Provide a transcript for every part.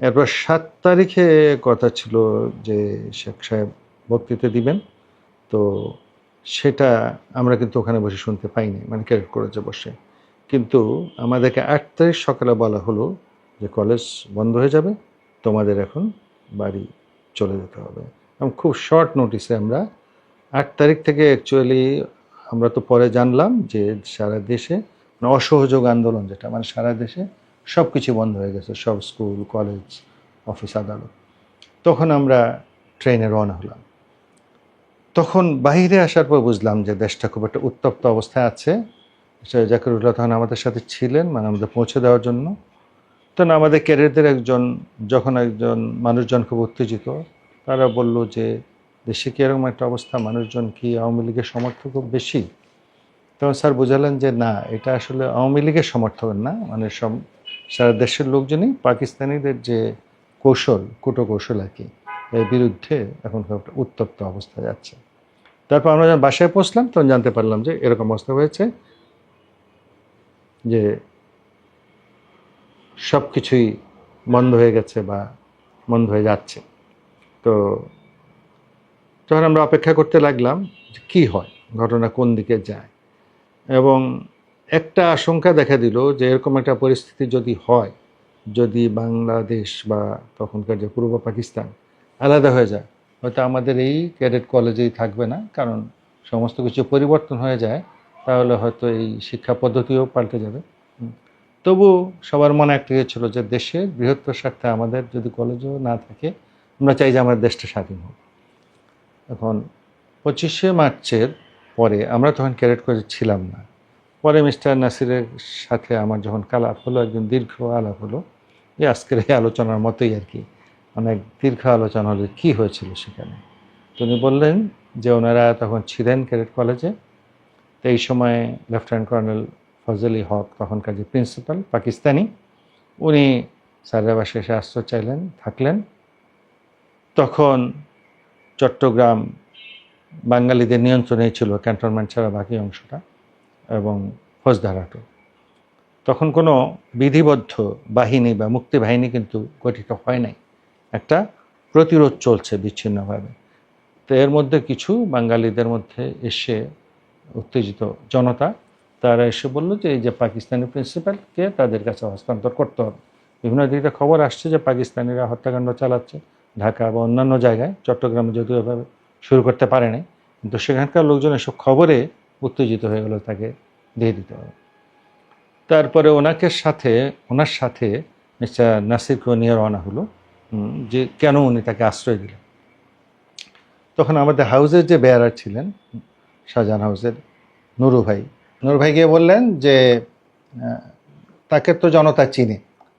এরপর সাত তারিখে কথা ছিল যে শেখ সাহেব বক্তৃতা দিবেন। তো সেটা আমরা কিন্তু ওখানে বসে শুনতে পাইনি মানে ক্যারেক্ট করেছে বসে। কিন্তু আমাদেরকে আট তারিখ সকালে বলা হলো যে কলেজ বন্ধ হয়ে যাবে, তোমাদের এখন বাড়ি চলে যেতে হবে। এবং খুব শর্ট নোটিসে আমরা আট তারিখ থেকে অ্যাকচুয়ালি আমরা তো পরে জানলাম যে সারা দেশে মানে অসহযোগ আন্দোলন যেটা মানে সারা দেশে সব কিছু বন্ধ হয়ে গেছে, সব স্কুল, কলেজ, অফিস, আদালত। তখন আমরা ট্রেনে রওনা হলাম। তখন বাইরে আসার পর বুঝলাম যে দেশটা খুব একটা উত্তপ্ত অবস্থায় আছে। জাকিরুল্লাহ তখন আমাদের সাথে ছিলেন মানে আমাদের পৌঁছে দেওয়ার জন্য। তখন আমাদের ক্যারিয়ারদের একজন, যখন একজন মানুষজন খুব উত্তেজিত, তারা বলল যে, দেশে কি এরকম একটা অবস্থা? মানুষজন কি আওয়ামী লীগের সমর্থক খুব বেশি? তখন স্যার বুঝালেন যে, না, এটা আসলে আওয়ামী লীগের সমর্থক না মানে সারা দেশের লোকজনই পাকিস্তানিদের যে কৌশল কুটো কৌশল আর কি, এর বিরুদ্ধে এখন একটা উত্তপ্ত অবস্থা যাচ্ছে। তারপর আমরা যখন বাসায় পৌঁছলাম, তখন জানতে পারলাম যে এরকম অবস্থা হয়েছে যে সব কিছুই বন্ধ হয়ে গেছে বা বন্ধ হয়ে যাচ্ছে। তো তখন আমরা অপেক্ষা করতে লাগলাম যে কী হয়, ঘটনা কোন দিকে যায়? এবং একটা আশঙ্কা দেখা দিল যে এরকম একটা পরিস্থিতি যদি হয়, যদি বাংলাদেশ বা তখনকার যে পূর্ব পাকিস্তান আলাদা হয়ে যায়, হয়তো আমাদের এই ক্যাডেট কলেজেই থাকবে না, কারণ সমস্ত কিছু পরিবর্তন হয়ে যায়, তাহলে হয়তো এই শিক্ষা পদ্ধতিও পাল্টে যাবে। তবু সবার মনে একটা ইয়ে ছিল যে দেশের বৃহত্তর স্বার্থে আমাদের যদি কলেজও না থাকে, আমরা চাই যে আমাদের দেশটা স্বাধীন হোক। এখন পঁচিশে মার্চের পরে আমরা তখন ক্যাডেট করে ছিলাম না। পরে মিস্টার নাসিরের সাথে আমার যখন কালাপ হলো একদিন দীর্ঘ আলাপ হলো, এই আজকের এই আলোচনার মতোই আর কি। অনেক দীর্ঘ আলোচনা হলো কী হয়েছিল সেখানে। তো উনি বললেন যে ওনারা তখন ছিলেন ক্যাডেট কলেজে। তো এই সময় লেফটেন্যান্ট কর্নেল ফজলি হক, তখনকার যে প্রিন্সিপাল, পাকিস্তানি, উনি স্যারের বাসে এসে আশ্রয় চাইলেন, থাকলেন। তখন চট্টগ্রাম বাঙালিদের নিয়ন্ত্রণেই ছিল, ক্যান্টনমেন্ট ছাড়া বাকি অংশটা। এবং ফৌজদারহাটও তখন কোনো বিধিবদ্ধ বাহিনী বা মুক্তি বাহিনী কিন্তু গঠিত হয় নাই। একটা প্রতিরোধ চলছে বিচ্ছিন্নভাবে। তো এর মধ্যে কিছু বাঙালিদের মধ্যে এসে উত্তেজিত জনতা, তারা এসে বলল যে, এই যে পাকিস্তানি প্রিন্সিপালকে তাদের কাছে হস্তান্তর করতে হবে। বিভিন্ন দিকে খবর আসছে যে, পাকিস্তানিরা হত্যাকাণ্ড চালাচ্ছে। ঢাকা বা অন্যান্য জায়গায় চট্টগ্রামে যদিও এভাবে শুরু করতে পারেনি, কিন্তু সেখানকার লোকজন এসব খবরে উত্তেজিত হয়ে গেলো তাকে, দিয়ে দিতে হবে। তারপরে ওনাকে সাথে, ওনার সাথে মিস্টার নাসিরকেও নিয়ে রওনা হলো যে কেন উনি তাকে আশ্রয় দিলেন। তখন আমাদের হাউসের যে বেয়ারার ছিলেন, শাহজাহান হাউসের নুরু ভাই নুরু ভাই গিয়ে বললেন যে তাকে তো জনতা চিনে,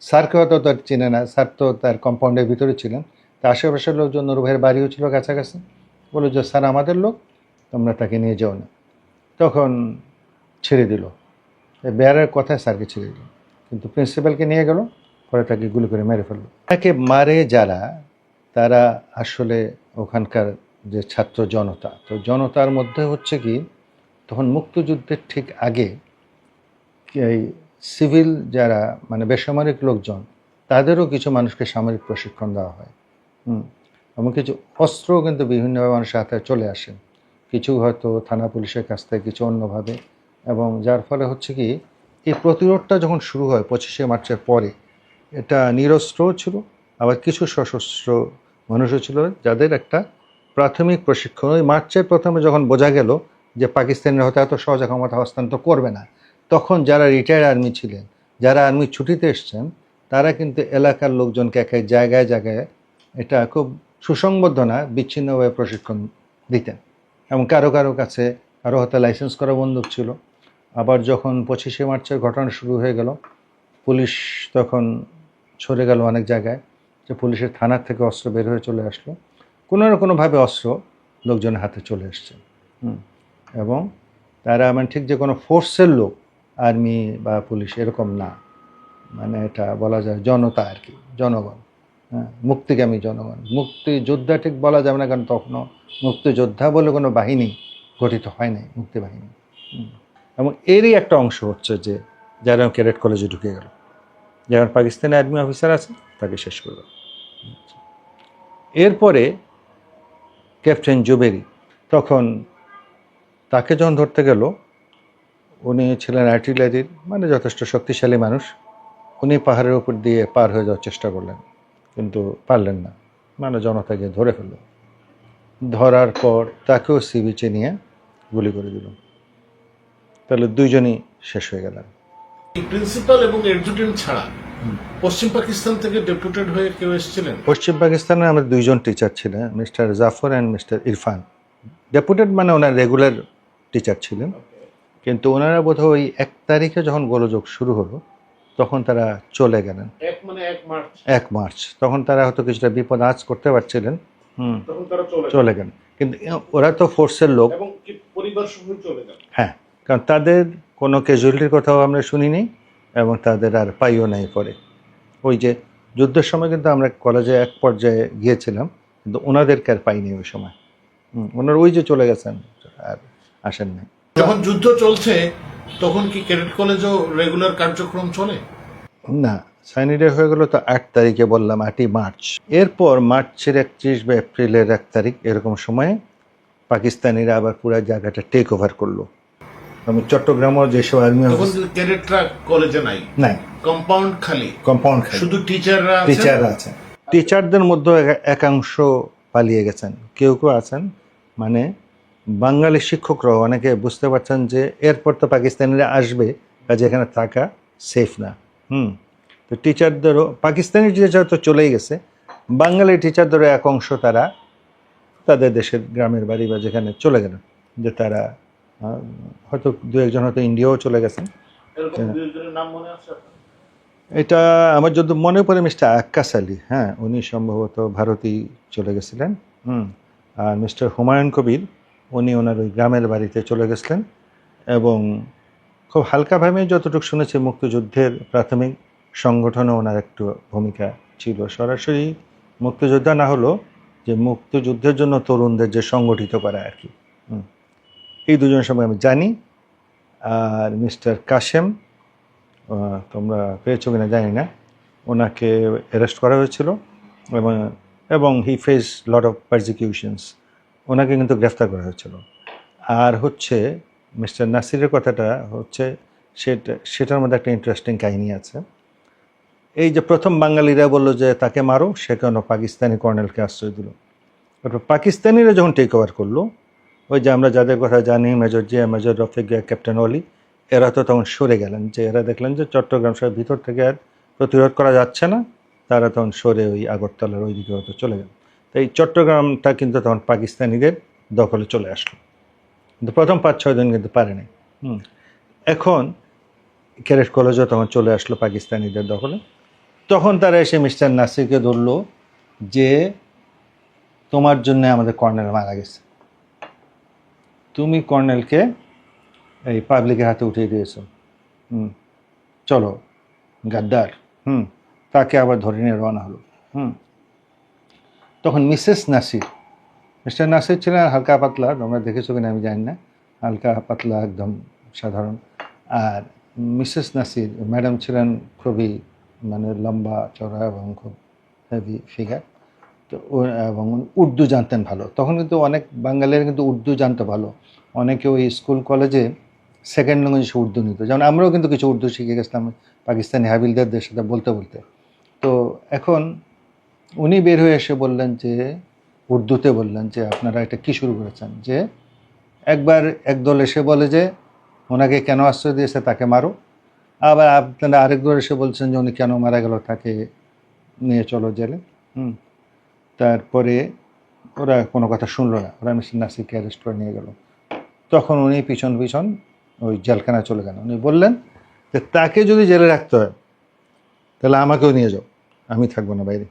স্যারকে হয়তো তার চিনে না, স্যার তো তার কম্পাউন্ডের ভিতরে ছিলেন, তা আশেপাশের লোকজন নুরু ভাইয়ের বাড়িও ছিল কাছাকাছি। বলল যে, স্যার আমাদের লোক, তোমরা তাকে নিয়ে যাও না। তখন ছেড়ে দিল। বেয়ারের কথায় স্যারকে ছেড়ে দিল। কিন্তু প্রিন্সিপালকে নিয়ে গেল, পরে তাকে গুলি করে মেরে ফেলল। তাকে মারে যারা, তারা আসলে ওখানকার যে ছাত্র জনতা। তো জনতার মধ্যে হচ্ছে কি, তখন মুক্তিযুদ্ধের ঠিক আগে এই সিভিল যারা মানে বেসামরিক লোকজন, তাদেরও কিছু মানুষকে সামরিক প্রশিক্ষণ দেওয়া হয়। হুম, এবং কিছু অস্ত্রও কিন্তু বিভিন্নভাবে মানুষের হাতে চলে আসে। কিছু হয়তো থানা পুলিশের কাছ থেকে, কিছু অন্যভাবে। এবং যার ফলে হচ্ছে কি, এই প্রতিরোধটা যখন শুরু হয় পঁচিশে মার্চের পরে, এটা নিরস্ত্রও ছিল, আবার কিছু সশস্ত্র মানুষও ছিল যাদের একটা প্রাথমিক প্রশিক্ষণ। ওই মার্চের প্রথমে যখন বোঝা গেল যে পাকিস্তানের হয়তো এত সহজে ক্ষমতা হস্তান্তর করবে না, তখন যারা রিটায়ার্ড আর্মি ছিলেন, যারা আর্মি ছুটিতে এসছেন, তারা কিন্তু এলাকার লোকজনকে এক এক জায়গায় জায়গায় এটা খুব সুসংবদ্ধ না, বিচ্ছিন্নভাবে প্রশিক্ষণ দিতেন। এবং কারও কারও কাছে কারও হাতে লাইসেন্স করা বন্দুক ছিল। আবার যখন পঁচিশে মার্চের ঘটনা শুরু হয়ে গেল, পুলিশ তখন সরে গেল অনেক জায়গায় যে পুলিশের থানার থেকে অস্ত্র বের হয়ে চলে আসলো। কোনো না কোনোভাবে অস্ত্র লোকজনের হাতে চলে এসছে। এবং তারা মানে ঠিক যে কোনো ফোর্সের লোক আর্মি বা পুলিশ এরকম না। মানে এটা বলা যায় জনতা আর কি, জনগণ। হ্যাঁ মুক্তিগামী জনগণ। মুক্তিযোদ্ধা ঠিক বলা যাবে না, কারণ তখনও মুক্তিযোদ্ধা বলে কোনো বাহিনী গঠিত হয় নাই মুক্তি বাহিনী। এবং এরই একটা অংশ হচ্ছে যে, যারা ক্যাডেট কলেজে ঢুকে গেল। যারা পাকিস্তানি আর্মি অফিসার আছে, তাকে শেষ করে দাও এরপরে ক্যাপ্টেন জুবেরি, তখন তাকে যখন ধরতে গেল, উনি ছিলেন আর্টিলারির মানে যথেষ্ট শক্তিশালী মানুষ। উনি পাহাড়ের উপর দিয়ে পার হয়ে যাওয়ার চেষ্টা করলেন। কিন্তু পারলেন না। মানে জনতাকে ধরে ফেলল। ধরার পর তাকেও সি বিচে নিয়ে গুলি করে দিল। তাহলে দুইজনই শেষ হয়ে গেলেন প্রিন্সিপাল এবং এডজুটেন্ট ছাড়া পশ্চিম পাকিস্তান থেকে ডেপুটেড হয়ে কেউ এসেছিলেন? পশ্চিম পাকিস্তানে আমাদের দুইজন টিচার ছিলেন mister Jafar and mister Irfan. Deputed মানে ওনার রেগুলার টিচার ছিলেন। কিন্তু ওনারা বোধহয় ওই এক তারিখে যখন গোলযোগ শুরু হলো তখন তারা চলে গেলেন। এক মানে মার্চ। তখন তারা হয়তো কিছুটা বিপদ আজ করতে পারছিলেন। হুম। চলে গেলেন। কিন্তু ওরা তো ফোর্সের লোক। এবং কি পরিবার সহ চলে যান হ্যাঁ কারণ তাদের কোনো ক্যাজুয়ালিটির কথাও আমরা শুনিনি এবং তাদের আর পাইও নাই পরে। ওই যে যুদ্ধের সময় কিন্তু আমরা কলেজে এক পর্যায়ে গিয়েছিলাম কিন্তু ওনাদেরকে আর পাইনি ওই সময়। হুম, ওনারা ওই যে চলে গেছেন আর আসেন নাই। যখন যুদ্ধ চলছে তখন কি ক্যাডেট কলেজও রেগুলার কার্যক্রম চলে? না সাইনিডে হয়ে গেল তো আট তারিখে বললাম আটই মার্চ। এরপর মার্চের একত্রিশ বা এপ্রিলের এক তারিখ এরকম সময়ে পাকিস্তানিরা আবার পুরো জায়গাটা টেক ওভার করল। আমি চট্টগ্রামও যেসব আর্মি ক্যাডেটরা কলেজে নাই? নাই। কম্পাউন্ড খালি? কম্পাউন্ড শুধু টিচাররা টিচার আছেন। টিচারদের মধ্যে এক- একাংশ পালিয়ে গেছেন। কেউ কেউ আছেন। মানে বাঙালি শিক্ষকরাও অনেকে বুঝতে পারছেন যে এরপর তো পাকিস্তানিরা আসবে কাজে এখানে থাকা সেফ না। হুম তো টিচারদেরও পাকিস্তানি টিচার তো চলেই গেছে। বাঙালি টিচারদেরও এক অংশ তারা তাদের দেশের গ্রামের বাড়ি বা যেখানে চলে গেল। যে তারা হয়তো দু একজন হয়তো ইন্ডিয়াও চলে গেছেন? এটা আমার যদি মনে পড়ে মিস্টার আক্কাস আলী হ্যাঁ উনি সম্ভবত ভারতেই চলে গেছিলেন। হুম আর মিস্টার হুমায়ুন কবির উনি ওনার ওই গ্রামের বাড়িতে চলে গেছিলেন এবং খুব হালকাভাবে যতটুকু শুনেছি মুক্তিযুদ্ধের প্রাথমিক সংগঠনে ওনার একটু ভূমিকা ছিল। সরাসরি মুক্তিযোদ্ধা না হলো যে মুক্তিযুদ্ধের জন্য তরুণদের যে সংগঠিত করা আর কি। এই দুজন সময় আমি জানি। আর মিস্টার কাশেম তোমরা পেয়েছ কিনা জানি না। ওনাকে অ্যারেস্ট করা হয়েছিল এবং এবং he face lot of persecutions ওনাকে কিন্তু গ্রেফতার করা হয়েছিল। আর হচ্ছে মিস্টার নাসিরের কথাটা হচ্ছে সেটা, সেটার মধ্যে একটা ইন্টারেস্টিং কাহিনী আছে। এই যে প্রথম বাঙালিরা বলল যে তাকে মারো, সে কেন পাকিস্তানি কর্নেলকে আশ্রয় দিল। তারপর পাকিস্তানিরা যখন টেক ওভার করল, ওই যে আমরা যাদের কথা জানি, major Zia, major Rafiq captain Oli এরা তো তখন সরে গেলেন যে এরা দেখলেন যে চট্টগ্রাম শহরের ভিতর থেকে আর প্রতিরোধ করা যাচ্ছে না, তারা তখন সরে ওই আগরতলার ওই দিকে হয়তো চলে গেল। তো এই চট্টগ্রামটা কিন্তু তখন পাকিস্তানিদের দখলে চলে আসলো। কিন্তু প্রথম পাঁচ ছয় দিন কিন্তু পারেনি। হুম। এখন ক্যারেট কলেজও তখন চলে আসলো পাকিস্তানিদের দখলে। তখন তারা এসে মিস্টার নাসিরকে ধরলো যে তোমার জন্য আমাদের কর্নেল মারা গেছে। তুমি কর্নেলকে এই পাবলিকের হাতে উঠিয়ে দিয়েছ। হুম চলো গাদ্দার। হুম তাকে আবার ধরে নিয়ে রওনা হলো। হুম তখন মিসেস নাসির। মিস্টার নাসির ছিলেন হালকা পাতলা, তোমরা দেখেছ কিনা আমি জানি না। হালকা পাতলা, একদম সাধারণ। আর মিসেস নাসির, ম্যাডাম ছিলেন খুবই মানে লম্বা চড়া এবং খুব হেভি ফিগার তো এবং উর্দু জানতেন ভালো। তখন কিন্তু অনেক বাঙালিরা কিন্তু উর্দু জানতো ভালো। অনেকে ওই স্কুল, কলেজে সেকেন্ড ল্যাঙ্গুয়েজ উর্দু নিত। যেমন আমরাও কিন্তু কিছু উর্দু শিখে গেছিলাম, পাকিস্তানি হাবিলদারদের সাথে বলতে বলতে। তো এখন উনি বের হয়ে এসে বললেন যে, উর্দুতে বললেন যে, আপনারা এটা কি শুরু করেছেন? যে, একবার একদল এসে বলে যে, ওনাকে কেন আশ্রয় দিয়েছে তাকে মারো? আবার আপনারা আরেক দল এসে বলছেন যে, উনি কেন মারা গেল তাকে নিয়ে চলো জেলে? হুম। তারপরে ওরা কোনো কথা শুনলো না। ওরা মিস্টার নাসিরকে অ্যারেস্ট করে নিয়ে গেল। তখন উনি পিছন পিছন ওই জেলখানা চলে গেলেন। উনি বললেন যে, তাকে যদি জেলে রাখতে হয়, তাহলে আমাকেও নিয়ে যাও। আমি থাকব না বাইরে।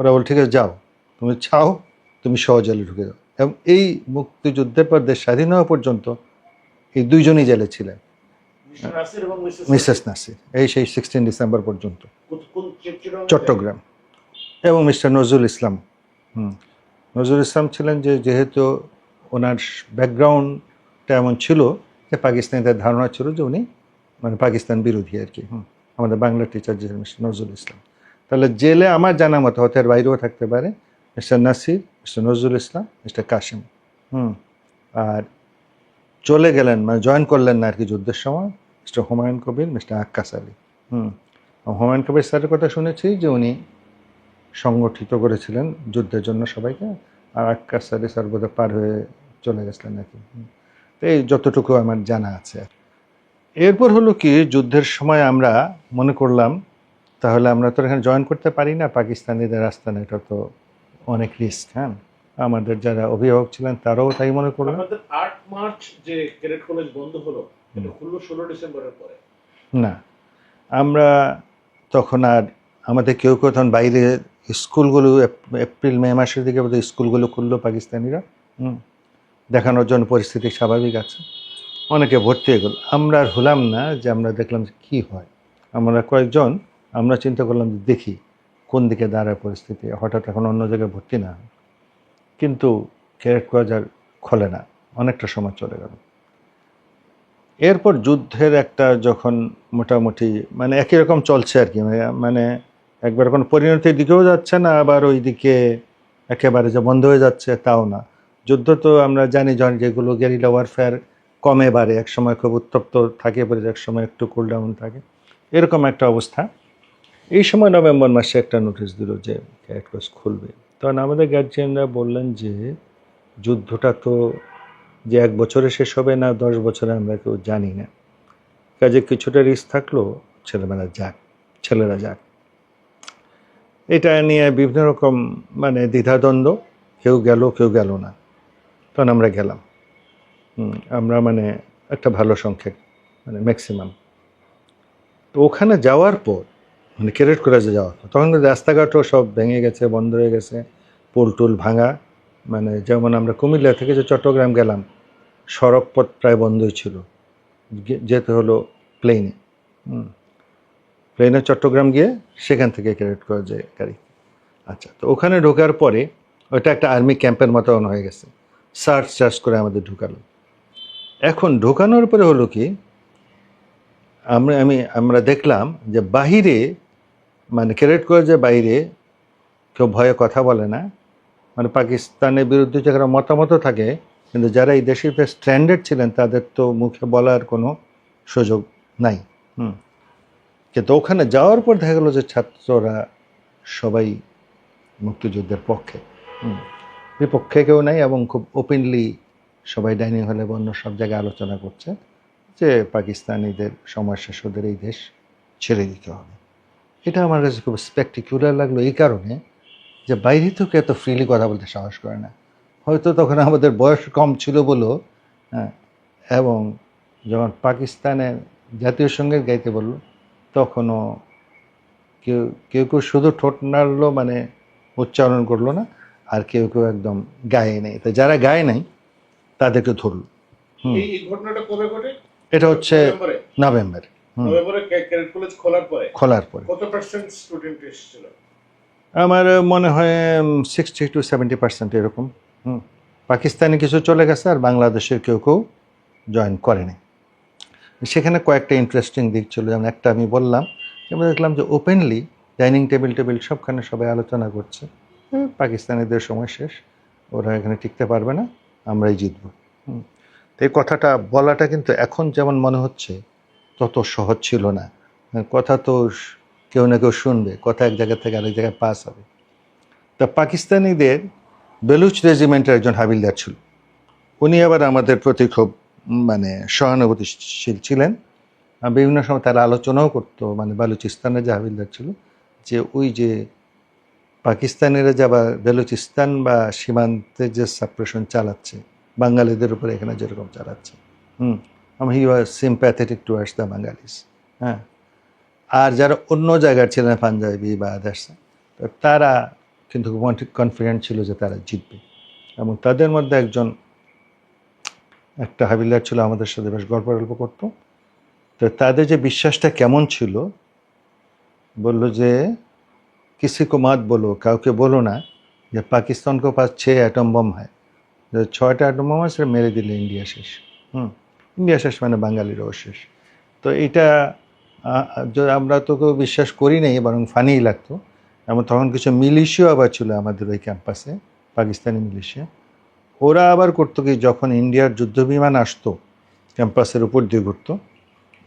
ওরা বল ঠিক আছে যাও। তুমি ছাও তুমি সহ জেলে ঢুকে যাও। এবং এই মুক্তিযুদ্ধের পর দেশ স্বাধীন হওয়া পর্যন্ত এই দুইজনই জেলে ছিলেন। মিসেস নাসির? এই সেই সিক্সটিন ডিসেম্বর পর্যন্ত? চট্টগ্রাম। এবং মিস্টার নজরুল ইসলাম হুম। নজরুল ইসলাম ছিলেন যে যেহেতু ওনার ব্যাকগ্রাউন্ডটা এমন ছিল যে পাকিস্তানিদের ধারণা ছিল যে উনি মানে পাকিস্তান বিরোধী আর কি হুম। আমাদের বাংলা টিচার যে মিস্টার নজরুল ইসলাম। তাহলে জেলে আমার জানা মতো হতে বাইরেও থাকতে পারে। Mister Nasir, mister Nazrul Islam, mister Kasim হুম, আর চলে গেলেন মানে জয়েন করলেন না আর কি যুদ্ধের সময়, মিস্টার হুমায়ুন কবির, মিস্টার আক্কাস আলী। হুম হুমায়ুন কবির স্যারের কথা শুনেছি যে উনি সংগঠিত করেছিলেন যুদ্ধের জন্য সবাইকে, আর আক্কাস আলী বোধহয় পার হয়ে চলে গেছিলেন নাকি। হুম। তো এই যতটুকু আমার জানা আছে। এরপর হলো কি, যুদ্ধের সময় আমরা মনে করলাম তাহলে আমরা তো এখানে জয়েন করতে পারি না। পাকিস্তানিদের রাস্তা আস্তানা এটা তো অনেক রিস্ক হ্যাঁ? আমাদের যারা অভিভাবক ছিলেন তারাও তাই মনে করলেন আট মার্চ যে ক্যাডেট কলেজ বন্ধ হলো এটা হলো ষোলো ডিসেম্বরের পরে। না আমরা তখন আর আমাদের কেউ কেউ তখন বাইরে স্কুলগুলো এপ্রিল মে মাসের দিকে বোধহয় স্কুলগুলো খুললো পাকিস্তানিরা। হুম দেখানোর জন্য পরিস্থিতি স্বাভাবিক আছে। অনেকে ভর্তি হয়ে গেল। আমরা আর হলাম না যে আমরা দেখলাম যে কী হয়। আমরা কয়েকজন আমরা চিন্তা করলাম যে দেখি কোন দিকে দাঁড়ায় পরিস্থিতি। হঠাৎ এখন অন্য জায়গায় ভর্তি না। কিন্তু ক্যারেট কোয়াজার খোলে না। অনেকটা সময় চলে গেল। এরপর যুদ্ধের একটা যখন মোটামুটি মানে একই রকম চলছে আর কি। মানে- মানে একবার কোনো পরিণতির দিকেও যাচ্ছে না, আবার ওই দিকে একেবারে যে বন্ধ হয়ে যাচ্ছে তাও না। যুদ্ধ তো আমরা জানি যখন যেগুলো গেরিলা ওয়ারফেয়ার কমে বাড়ে। এক সময় খুব উত্তপ্ত থাকে, পরে এক সময় একটু কুল ডাউন থাকে। এরকম একটা অবস্থা। এই সময় নভেম্বর মাসে একটা নোটিশ দিল যে ক্যারেট কোর্স খুলবে। তখন আমাদের গার্জিয়ানরা বললেন যে, যুদ্ধটা তো যে এক বছরে শেষ হবে না, দশ বছরে আমরা কেউ জানি না। কাজে কিছুটা রিস্ক থাকল, ছেলেমেয়েরা যাক, ছেলেরা যাক। এটা নিয়ে বিভিন্ন রকম মানে দ্বিধাদ্বন্দ্ব, কেউ গেল কেউ গেল না। তখন আমরা গেলাম। আমরা মানে একটা ভালো সংখ্যক মানে ম্যাক্সিমাম তো ওখানে যাওয়ার পর মানে ক্যারেট করে যে যাওয়ার পর তখন কিন্তু রাস্তাঘাটও সব ভেঙে গেছে, বন্ধ হয়ে গেছে, পোল ভাঙা। মানে যেমন আমরা কুমিল্লা থেকে যে চট্টগ্রাম গেলাম সড়ক পথ প্রায় বন্ধই ছিল। যেতে হলো প্লেনে প্লেনে চট্টগ্রাম গিয়ে সেখান থেকে ক্যারেট করা যায় গাড়ি। আচ্ছা তো ওখানে ঢোকার পরে ওটা একটা আর্মি ক্যাম্পের মতন হয়ে গেছে। সার্চ চার্জ করে আমাদের ঢুকালো। এখন ঢোকানোর পরে হলো কি, আমরা, আমি, আমরা দেখলাম যে বাহিরে মানে ক্যারেট করে যে বাইরে কেউ ভয়ে কথা বলে না মানে পাকিস্তানের বিরুদ্ধে যারা মতামত থাকে, কিন্তু যারা এই দেশের স্ট্যান্ডার্ড ছিলেন, তাদের তো মুখে বলার কোনো সুযোগ নাই। হুম। কিন্তু ওখানে যাওয়ার পর দেখা গেলো যে ছাত্ররা সবাই মুক্তিযুদ্ধের পক্ষে। বিপক্ষে কেউ নাই এবং খুব ওপেনলি সবাই ডাইনিং হলে বা অন্য সব জায়গায় আলোচনা করছে যে পাকিস্তানিদের সময় শেষ ওদের এই দেশ ছেড়ে দিতে হবে। এটা আমার কাছে খুব স্পেকটিকুলার লাগল এই কারণে যে বাইরে থেকে এত ফ্রিলি কথা বলতে সাহস করে না। হয়তো তখন আমাদের বয়স কম ছিল বলেও হ্যাঁ এবং যখন পাকিস্তানের জাতীয় সংগীত গাইতে বলল তখনও কেউ কেউ কেউ শুধু ঠোঁট নাড়লো মানে উচ্চারণ করল না আর কেউ কেউ একদম গায়ে নেই। তো যারা গায়ে নাই তাদেরকে ধরল। এটা হচ্ছে নভেম্বরে। নভেম্বর কলেজ খোলার পরে খোলার পরে। কত পার্সেন্ট স্টুডেন্ট এসেছিল? আমার মনে হয় সিক্সটি টু সেভেন্টি পার্সেন্ট এরকম। হুম। পাকিস্তানি কিছু চলে গেছে আর বাংলাদেশের কেউ কেউ জয়েন করেনি। সেখানে কয়েকটা ইন্টারেস্টিং দিক ছিল। যেমন একটা আমি বললাম দেখলাম যে ওপেনলি ডাইনিং টেবিল টেবিল সবখানে সবাই আলোচনা করছে। পাকিস্তানিদের সময় শেষ। ওরা এখানে টিকতে পারবে না আমরাই জিতব। হুম। তো এই কথাটা বলাটা কিন্তু এখন যেমন মনে হচ্ছে তত সহজ ছিল না। কথা তো কেউ না কেউ শুনবে, কথা এক জায়গা থেকে আরেক জায়গায় পাস হবে। তা পাকিস্তানিদের বেলুচ রেজিমেন্টের একজন হাবিলদার ছিল। উনি আবার আমাদের প্রতি খুব মানে সহানুভূতিশীল ছিলেন। বিভিন্ন সময় তারা আলোচনাও করতো মানে বালুচিস্তানের যে হাবিলদার ছিল, যে ওই যে পাকিস্তানিরা যে আবার বেলুচিস্তান বা সীমান্তে যে সাপ্রেশন চালাচ্ছে, বাঙালিদের উপরে এখানে যেরকম চালাচ্ছে, হুম। He was sympathetic towards the Bangalis হ্যাঁ? আর যারা অন্য জায়গার ছিলেন পাঞ্জাবি বা আদার্স তারা কিন্তু কনফিডেন্ট ছিল যে তারা জিতবে। এবং তাদের মধ্যে একজন, একটা হাবিলদার ছিল আমাদের সাথে বেশ গল্প গল্প করতো। তো তাদের যে বিশ্বাসটা কেমন ছিল, বলল যে, কিসি কো মাত বলো, কাউকে বলো না যে পাকিস্তান কো ছে অ্যাটম বম হয় ছয়টা অ্যাটম বম আছে, মেরে দিলে ইন্ডিয়া শেষ। হুম? ইন্ডিয়া শেষ মানে বাঙালিরাও শেষ তো এটা আমরা তো কেউ বিশ্বাস করি নাই, বরং ফানিই লাগতো। এবং তখন কিছু মিলিশিয়া আবার ছিল আমাদের ওই ক্যাম্পাসে পাকিস্তানি মিলিশিয়া। ওরা আবার করতো কি, যখন ইন্ডিয়ার যুদ্ধ বিমান আসতো, ক্যাম্পাসের উপর দিয়ে ঘুরতো,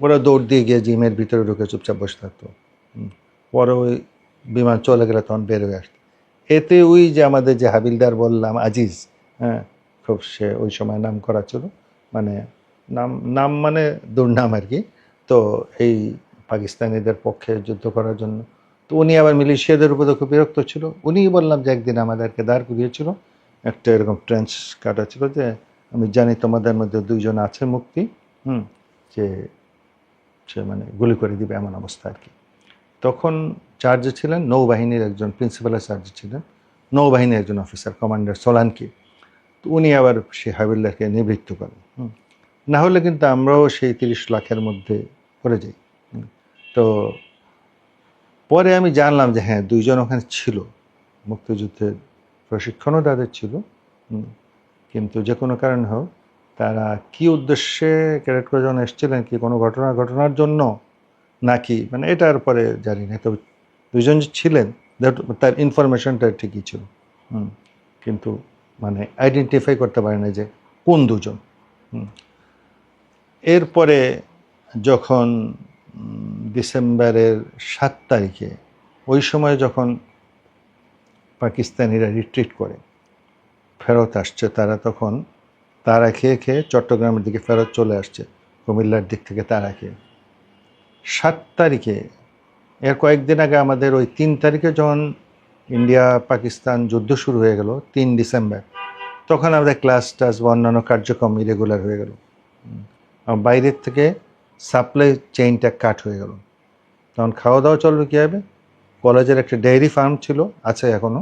ওরা দৌড় দিয়ে গিয়ে জিমের ভিতরে ঢুকে চুপচাপ বসে থাকতো। পরে ওই বিমান চলে গেলে তখন বের হয়ে আসতো। এতে ওই যে আমাদের যে হাবিলদার বললাম, আজিজ হ্যাঁ খুব সে ওই সময় নাম করা ছিল মানে নাম নাম মানে দুর্নাম আর কি তো এই পাকিস্তানিদের পক্ষে যুদ্ধ করার জন্য। তো উনি আবার মিলিশিয়াদের উপরে খুব বিরক্ত ছিল। উনিই বললাম যে একদিন আমাদেরকে দাঁড় করিয়েছিল একটা এরকম ট্রেঞ্চ কাটা ছিল যে, আমি জানি তোমাদের মধ্যে দুইজন আছে মুক্তি, হুম, যে, সে মানে গুলি করে দিবে এমন অবস্থা আর কি তখন চার্জে ছিলেন, নৌবাহিনীর একজন প্রিন্সিপালের চার্জে ছিলেন। নৌবাহিনীর একজন অফিসার কমান্ডার সোলানকি। তো উনি আবার সে হাবিলদারকে নিবৃত্ত করেন। না হলে কিন্তু আমরাও সেই তিরিশ লাখের মধ্যে পড়ে যাই। তো পরে আমি জানলাম যে হ্যাঁ দুইজন ওখানে ছিল। মুক্তিযুদ্ধের প্রশিক্ষণও তাদের ছিল। কিন্তু যে কোনো কারণ হোক, তারা কি উদ্দেশ্যে ক্যারেক্ট যখন এসেছিলেন, কি কোনো ঘটনা ঘটনার জন্য নাকি? মানে এটার পরে জানি না। তবে দুজন যে ছিলেন তার ইনফরমেশনটা ঠিকই ছিল। কিন্তু মানে আইডেন্টিফাই করতে পারে না যে কোন দুজন। এরপরে যখন ডিসেম্বরের সাত তারিখে, ওই সময় যখন পাকিস্তানিরা রিট্রিট করে, ফেরত আসছে, তারা তখন তারা খেয়ে খেয়ে চট্টগ্রামের দিকে ফেরত চলে আসছে, কুমিল্লার দিক থেকে তারা খেয়ে। সাত তারিখে, এর কয়েকদিন আগে আমাদের ওই তিন তারিখে যখন ইন্ডিয়া পাকিস্তান যুদ্ধ শুরু হয়ে গেল, তিন ডিসেম্বর, তখন আমাদের ক্লাস টাস বা অন্যান্য কার্যক্রম ইরেগুলার হয়ে গেল। বাইরের থেকে সাপ্লাই চেইনটা কাট হয়ে গেল। তখন খাওয়া দাওয়া চলবে কীভাবে? কলেজের একটা ডেয়ারি ফার্ম ছিল, আছে এখনও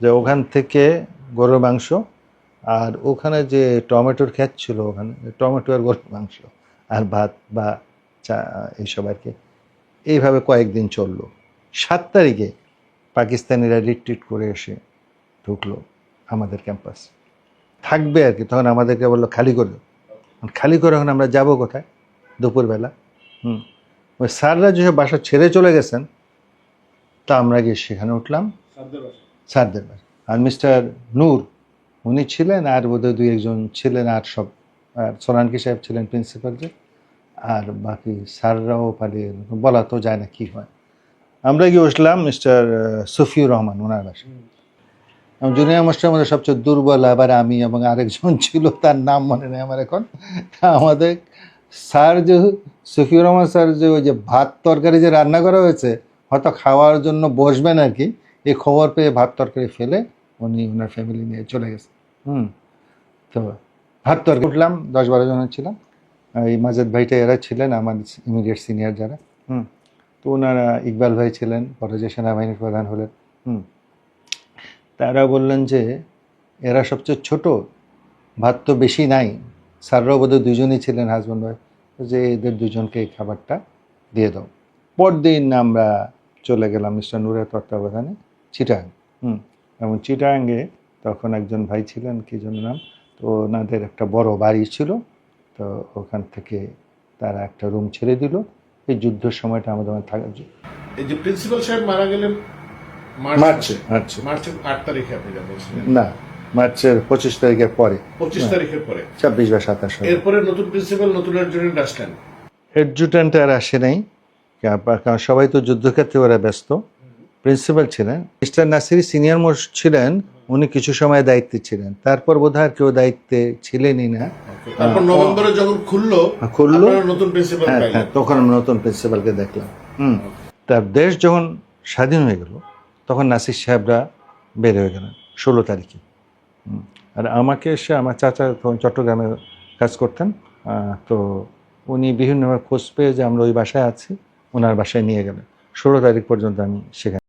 যে ওখান থেকে গরুর মাংস আর ওখানে যে টমেটোর ক্ষেত ছিল ওখানে, টমেটো আর গরুর মাংস আর ভাত বা চা এইসব আর কি। এইভাবে কয়েকদিন চলল। সাত তারিখে পাকিস্তানিরা রিট্রিট করে এসে ঢুকলো আমাদের ক্যাম্পাস থাকবে আর কি, তখন আমাদেরকে বলল, খালি করে দাও। খালি করে এখন আমরা যাব কোথায়? দুপুরবেলা। হুম। ওই স্যাররা যেসব বাসা ছেড়ে চলে গেছেন তা আমরা গিয়ে সেখানে উঠলাম। স্যারদের বাসা। আর মিস্টার নূর উনি ছিলেন আর বোধহয় দুই একজন ছিলেন আর সব আর সোনানকি সাহেব ছিলেন প্রিন্সিপাল যে আর বাকি স্যাররাও পালিয়ে বলা তো যায় না কি হয়। আমরা গিয়ে উঠলাম মিস্টার সফিউর রহমান ওনার বাসা জুনিয়র মাস্টারের মধ্যে সবচেয়ে দুর্বল, আবার আমি এবং আরেকজন ছিল, তার নাম মনে নেই আমার এখন। আমাদের স্যার যে সফিউর রহমান স্যার যে, ওই যে ভাত তরকারি যে রান্না করা হয়েছে, হয়তো খাওয়ার জন্য বসবেন আর কি, এই খবর পেয়ে ভাত তরকারি ফেলে উনি ওনার ফ্যামিলি নিয়ে চলে গেছে। হুম, তো ভাত তরকারি উঠলাম, দশ বারো জন ছিলাম। এই মাজেদ ভাইটা এরা ছিলেন, আমার ইমিডিয়েট সিনিয়র যারা। হুম, তো ওনারা ইকবাল ভাই ছিলেন পরে যে সেনাবাহিনীর প্রধান হলেন। হুম তারা বললেন যে, এরা সবচেয়ে ছোট, ভাত তো বেশি নাই। স্যাররাও বোধহয় দুজনই ছিলেন হাজব্যান্ড ওয়াইফ। যে, এদের দুজনকে এই খাবারটা দিয়ে দাও। পরদিন আমরা চলে গেলাম মিস্টার নূরের তত্ত্বাবধানে চিটাং। হুম, এবং চিটাঙ্গে তখন একজন ভাই ছিলেন, কি জন্য নাম? তো ওনাদের একটা বড় বাড়ি ছিল। তো ওখান থেকে তারা একটা রুম ছেড়ে দিল। এই যুদ্ধের সময়টা আমাদের জন্য এই যে প্রিন্সিপাল সাহেব মারা গেলেন মার্চে মার্চে মার্চের আট তারিখে আপনি না মার্চের পঁচিশ তারিখের পরে। পঁচিশ তারিখের পরে। ছাব্বিশ বা সাতাশ এরপরে নতুন প্রিন্সিপাল নতুন অ্যাডজুটেন্ট আসলেন। অ্যাডজুট্যান্ট আর আসে নাই। কারণ সবাই তো যুদ্ধক্ষেত্রে ওরা ব্যস্ত। প্রিন্সিপাল ছিলেন। মিস্টার নাসিরি সিনিয়র মোস্ট ছিলেন উনি কিছু সময় দায়িত্বে ছিলেন। তারপর বোধহয় আর কেউ দায়িত্বে ছিলেনই না। তারপর নভেম্বরে যখন খুললো খুললো? নতুন প্রিন্সিপাল হ্যাঁ হ্যাঁ তখন নতুন প্রিন্সিপালকে দেখলাম। হুম। তার দেশ যখন স্বাধীন হয়ে গেল তখন নাসির সাহেবরা বের হয়ে গেলেন ষোলো তারিখে। আর আমাকে এসে আমার চাচা তখন চট্টগ্রামে কাজ করতেন। তো উনি বিভিন্নভাবে খোঁজ পেয়ে যে আমরা ওই বাসায় আছি ওনার বাসায় নিয়ে গেলেন। ষোলো তারিখ পর্যন্ত আমি সেখানে